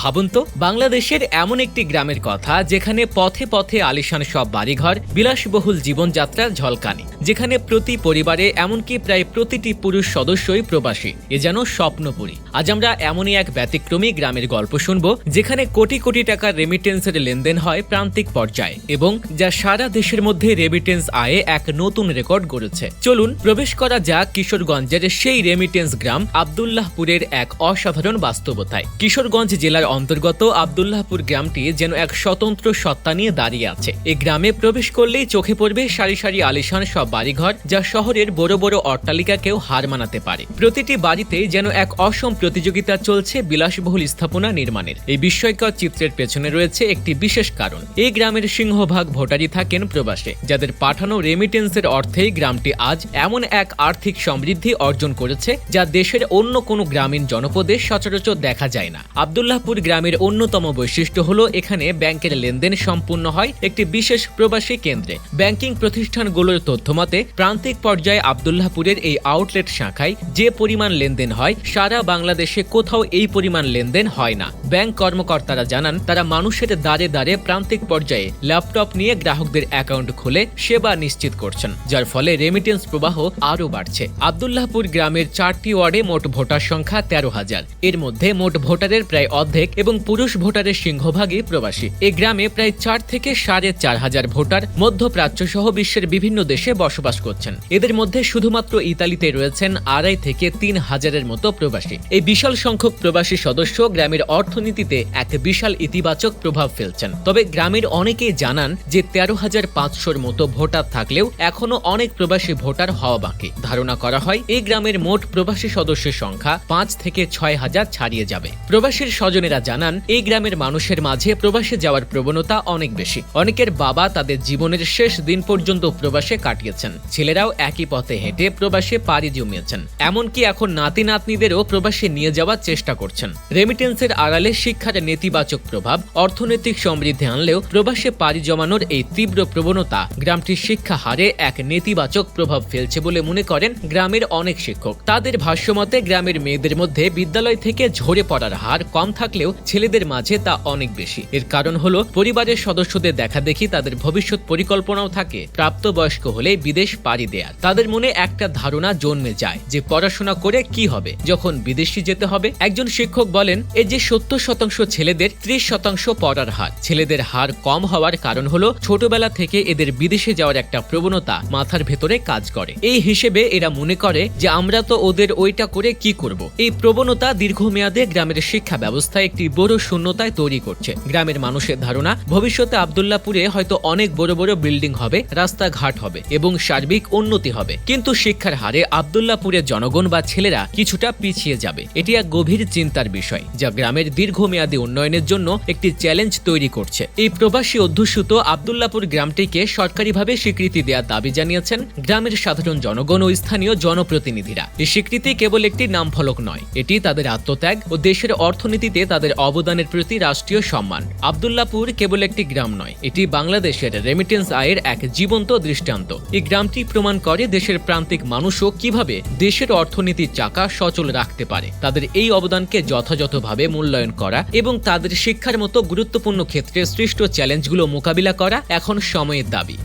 ভাবুন তো, বাংলাদেশের এমন একটি গ্রামের কথা যেখানে পথে পথে আলিশান সব বাড়িঘর, বিলাসবহুল জীবনযাত্রার ঝলকানি। যেখানে প্রতি পরিবারে এমনকি প্রায় প্রতিটি পুরুষ সদস্যই প্রবাসী, এ যেন স্বপ্নপুরী। আজ আমরা এমনই এক ব্যতিক্রমী গ্রামের গল্প শুনব, যেখানে কোটি কোটি টাকার রেমিটেন্সের লেনদেন হয় প্রান্তিক পর্যায়ে এবং যা সারা দেশের মধ্যে রেমিটেন্স আয়ে এক নতুন রেকর্ড গড়েছে। চলুন, প্রবেশ করা যাক কিশোরগঞ্জের সেই রেমিটেন্স গ্রাম আবদুল্লাহপুরের এক অসাধারণ বাস্তবতায়। কিশোরগঞ্জ জেলার অন্তর্গত আবদুল্লাহপুর গ্রামটি যেন এক স্বতন্ত্র সত্তা নিয়ে দাঁড়িয়ে আছে। এই গ্রামে প্রবেশ করলেই চোখে পড়বে সারি সারি আলিশান সব বাড়িঘর, যা শহরের বড় বড় অট্টালিকাকেও হার মানাতে পারে। প্রতিটি বাড়িতেই যেন এক অসম প্রতিযোগিতা চলছে বিলাসবহুল স্থাপনা নির্মাণের। এই বিস্ময়কর চিত্রের পেছনে রয়েছে একটি বিশেষ কারণ। এই গ্রামের সিংহভাগ ভোটারই থাকেন প্রবাসে, যাদের পাঠানো রেমিটেন্সের অর্থেই গ্রামটি আজ এমন এক আর্থিক সমৃদ্ধি অর্জন করেছে, যা দেশের অন্য কোনো গ্রামীণ জনপদে সচরাচর দেখা যায় না। আবদুল্লাহপুর গ্রামের অন্যতম বৈশিষ্ট্য হলো এখানে ব্যাংকের লেনদেন সম্পূর্ণ হয় একটি বিশেষ প্রবাসী কেন্দ্রে। ব্যাংকিং প্রতিষ্ঠানগুলোর তথ্যমতে প্রান্তিক পর্যায়ে আবদুল্লাহপুরের এই আউটলেট শাখায় যে পরিমাণ লেনদেন হয়, সারা বাংলাদেশে কোথাও এই পরিমাণ লেনদেন হয় না। ব্যাংক কর্মকর্তারা জানান, তারা মানুষের দ্বারে দ্বারে প্রান্তিক পর্যায়ে ল্যাপটপ নিয়ে গ্রাহকদের অ্যাকাউন্ট খুলে সেবা নিশ্চিত করছেন, যার ফলে রেমিটেন্স প্রবাহ আরও বাড়ছে। আবদুল্লাহপুর গ্রামের চারটি ওয়ার্ডে মোট ভোটার সংখ্যা তেরো হাজার। এর মধ্যে মোট ভোটারের প্রায় অর্ধেক এবং পুরুষ ভোটারের সিংহভাগই প্রবাসী। এই গ্রামে প্রায় চার থেকে সাড়ে চার হাজার ভোটার মধ্যপ্রাচ্য সহ বিশ্বের বিভিন্ন দেশে বসবাস করছেন। এদের মধ্যে শুধুমাত্র ইতালিতে রয়েছেন আড়াই থেকে তিন হাজারের মতো প্রবাসী। এই বিশাল সংখ্যক প্রবাসী সদস্য গ্রামের অর্থনীতিতে এক বিশাল ইতিবাচক প্রভাব ফেলছেন। তবে গ্রামের অনেকেই জানান যে তেরো হাজার পাঁচশোর মতো ভোটার থাকলেও এখনও অনেক প্রবাসী ভোটার হওয়া বাকি। ধারণা করা হয়, এই গ্রামের মোট প্রবাসী সদস্যের সংখ্যা পাঁচ থেকে ছয় হাজার ছাড়িয়ে যাবে। প্রবাসীর স্বজনেরা জানান, এই গ্রামের মানুষের মাঝে প্রবাসে যাওয়ার প্রবণতা অনেক বেশি। অনেকের বাবা তাদের জীবনের শেষ দিন পর্যন্ত প্রবাসে কাটিয়েছেন। ছেলেরাও একই পথে হেঁটে প্রবাসে পাড়ি জমিয়েছেন। এমনকি এখন নাতি নাতনিদেরও প্রবাসে নিয়ে যাওয়ার চেষ্টা করছেন। রেমিটেন্সের আড়ালে শিক্ষার নেতিবাচক প্রভাব, অর্থনৈতিক সমৃদ্ধি আনলেও প্রবাসে পাড়ি জমানোর এই তীব্র প্রবণতা গ্রামটির শিক্ষা হারে এক নেতিবাচক প্রভাব ফেলছে বলে মনে করেন গ্রামের অনেক শিক্ষক। তাদের ভাষ্যমতে গ্রামের মেয়েদের মধ্যে বিদ্যালয় থেকে ঝরে পড়ার হার কম থাকলেও ছেলেদের মাঝে তা অনেক বেশি। এর কারণ হলো, পরিবারের সদস্যদের দেখা দেখি তাদের ভবিষ্যৎ পরিকল্পনাও থাকে, প্রাপ্তবয়স্ক হলে বিদেশ পাড়ি দেয়ার। তাদের মনে একটা ধারণা জন্মে যায় যে পড়াশোনা করে কি হবে, যখন বিদেশি যেতে হবে। একজন শিক্ষক বলেন এই যে সত্তর শতাংশ ছেলেদের, ত্রিশ শতাংশ পড়ার হার। ছেলেদের হার কম হওয়ার কারণ হলো, ছোটবেলা থেকে এদের বিদেশে যাওয়ার একটা প্রবণতা মাথার ভেতরে কাজ করে। এই হিসেবে এরা মনে করে যে, আমরা তো ওদের ওইটা করে কি করব? এই প্রবণতা দীর্ঘমেয়াদে গ্রামের শিক্ষা ব্যবস্থায় একটি বড় শূন্যতায় তৈরি করছে। গ্রামের মানুষের ধারণা, ভবিষ্যতে আবদুল্লাপুরে হয়তো অনেক বড় বড় বিল্ডিং হবে, রাস্তাঘাট হবে এবং সার্বিক উন্নতি হবে। কিন্তু শিক্ষার হারে আবদুল্লাপুরের জনগণ বা ছেলেরা কিছুটা পিছিয়ে যাবে। এটি এক গভীর চিন্তার বিষয়, যা গ্রামের দীর্ঘমেয়াদী উন্নয়নের জন্য একটি চ্যালেঞ্জ তৈরি করছে। এই প্রবাসী অধ্যুষিত আবদুল্লাপুর গ্রামটিকে সরকারিভাবে স্বীকৃতি দেওয়ার দাবি জানিয়েছেন গ্রামের সাধারণ জনগণ ও স্থানীয় জনপ্রতিনিধিরা। এই স্বীকৃতি কেবল একটি নামফলক নয়, এটি তাদের আত্মত্যাগ ও দেশের অর্থনীতিতে তাদের অবদানের প্রতি রাষ্ট্রীয় সম্মান। আবদুল্লাপুর কেবল একটি গ্রাম নয়, এটি বাংলাদেশের রেমিটেন্স আয়ের এক জীবন্ত দৃষ্টান্ত। এই গ্রামটি প্রমাণ করে দেশের প্রান্তিক মানুষও কীভাবে দেশের অর্থনীতির চাকা সচল রাখতে পারে। তাদের এই অবদানকে যথাযথভাবে মূল্যায়ন করা এবং তাদের শিক্ষার মতো গুরুত্বপূর্ণ ক্ষেত্রে সৃষ্ট চ্যালেঞ্জগুলো মোকাবিলা করা এখন সময়ের দাবি।